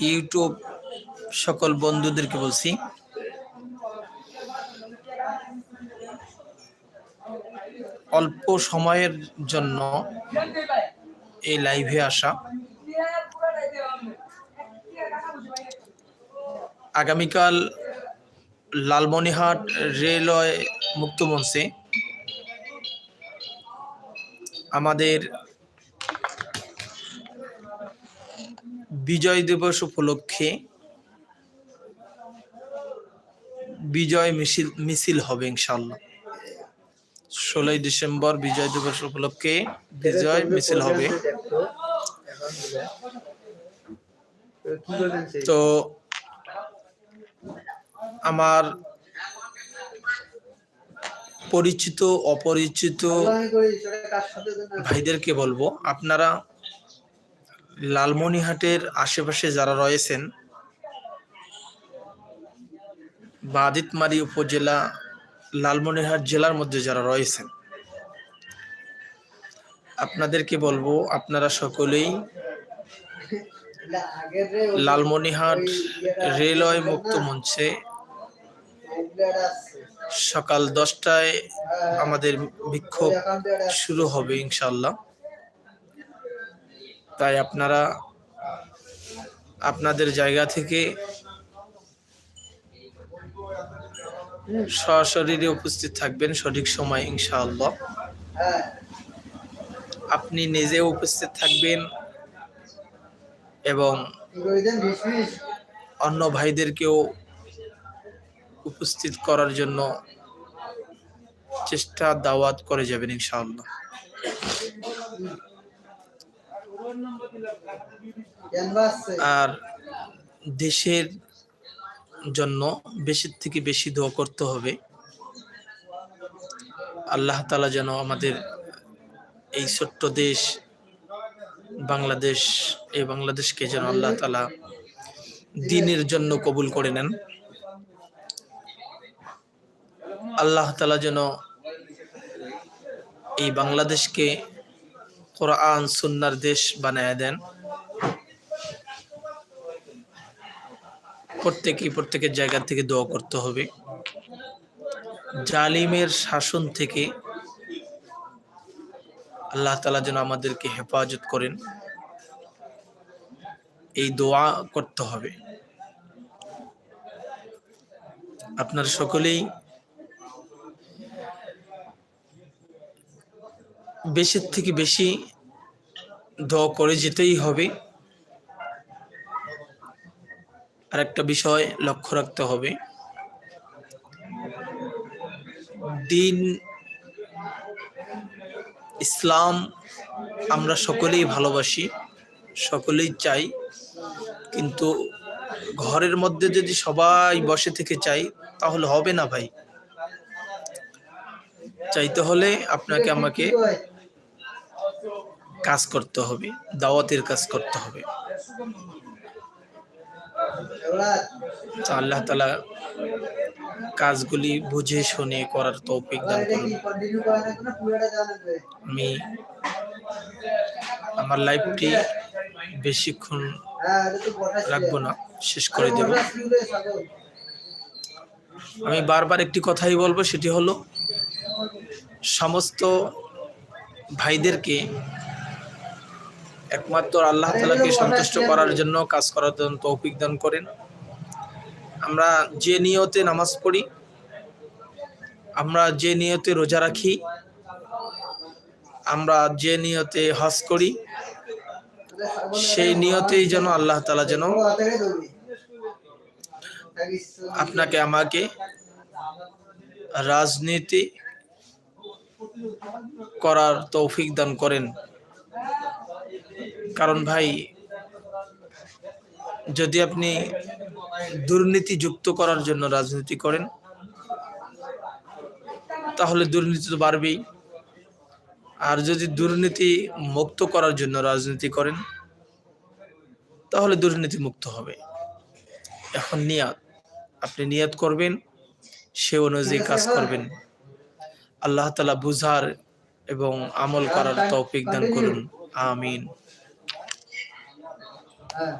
YouTube সকল বন্ধুদেরকে বলছি। অল্প সময়ের জন্য এই লাইভে আসা। আগামীকাল লালমনিহাট রেলওয়ে মুক্তমঞ্চে আমাদের বিজয় দিবস উপলক্ষে বিজয় মিছিল মিছিল হবে ইনশাল্লাহ ষোলোই ডিসেম্বর বিজয় দিবস উপলক্ষে বিজয় মিছিল হবে। তো আমার পরিচিত, অপরিচিত ভাইদেরকে বলব, আপনারা লালমনিহাটের আশেপাশে যারা রয়েছেন বা আদিতমারি উপজেলা লালমনিরহাট জেলার মধ্যে যারা রয়েছেন, আপনাদেরকে বলব, আপনারা সকলেই লালমনিহাট রেলওয়ে মুক্ত মঞ্চে সকাল দশটায় আমাদের বিক্ষোভ শুরু হবে ইনশাল্লাহ তাই আপনারা আপনাদের জায়গা থেকে সশরীরে উপস্থিত থাকবেন সঠিক সময়, ইনশাআল্লাহ। আপনি নিজে উপস্থিত থাকবেন এবং অন্য ভাইদেরকেও উপস্থিত করার জন্য চেষ্টা দাওয়াত করে যাবেন, ইনশাআল্লাহ। আর দেশের জন্য বেশি থেকে বেশি দোয়া করতে হবে। আল্লাহ তালা যেন আমাদের এই ছোট্ট দেশ বাংলাদেশ এই বাংলাদেশকে যেন আল্লাহ তালা দিনের জন্য কবুল করে নেন। আল্লাহ তালা যেন এই বাংলাদেশকে কোরআন, সুন্নার দেশ বানায় দেন। প্রত্যেকেই প্রত্যেকের জায়গা থেকে দোয়া করতে হবে। জালিমের শাসন থেকে আল্লাহ তালা যেন আমাদেরকে হেফাজত করেন, এই দোয়া করতে হবে। আপনার সকলেই বেশির থেকে বেশি দোয়া করে যেতেই হবে। আর একটা বিষয় লক্ষ্য রাখতে হবে। দিন, ইসলাম আমরা সকলেই ভালোবাসি, সকলেই চাই। কিন্তু ঘরের মধ্যে যদি সবাই বসে থেকে চাই, তাহলে হবে না ভাই। চাইতে হলে আপনাকে আমাকে কাজ করতে হবে, দাওয়াতের কাজ করতে হবে। আল্লাহ তালা কাজগুলি বুঝে শুনে করার তৌফিক দান করুন। আমি আমার লাইফটি বেশিক্ষণ রাখব না, শেষ করে দেব। আমি বারবার একটি কথাই বলব, সেটি হলো, সমস্ত ভাইদেরকে একমাত্র আল্লাহ তালাকে সন্তুষ্ট করার জন্য কাজ করার জন্য তৌফিক দান করেন। আমরা যে নিয়তে নামাজ পড়ি, আমরা যে নিয়তে রোজা রাখি, আমরা যে নিয়তে হজ করি, সেই নিয়তেই যেন আল্লাহ তালা যেন আপনাকে, আমাকে রাজনীতি করার তৌফিক দান করেন। কারণ ভাই, যদি আপনি দুর্নীতি যুক্ত করার জন্য রাজনীতি করেন, তাহলে দুর্নীতি তো বাড়বেই। আর যদি দুর্নীতি মুক্ত করার জন্য রাজনীতি করেন, তাহলে দুর্নীতি মুক্ত হবে। এখন নিয়াত, আপনি নিয়াত করবেন, সে অনুযায়ী কাজ করবেন। আল্লাহ তালা বুঝার এবং আমল করার তৌফিক দান করুন। Amin. Uh.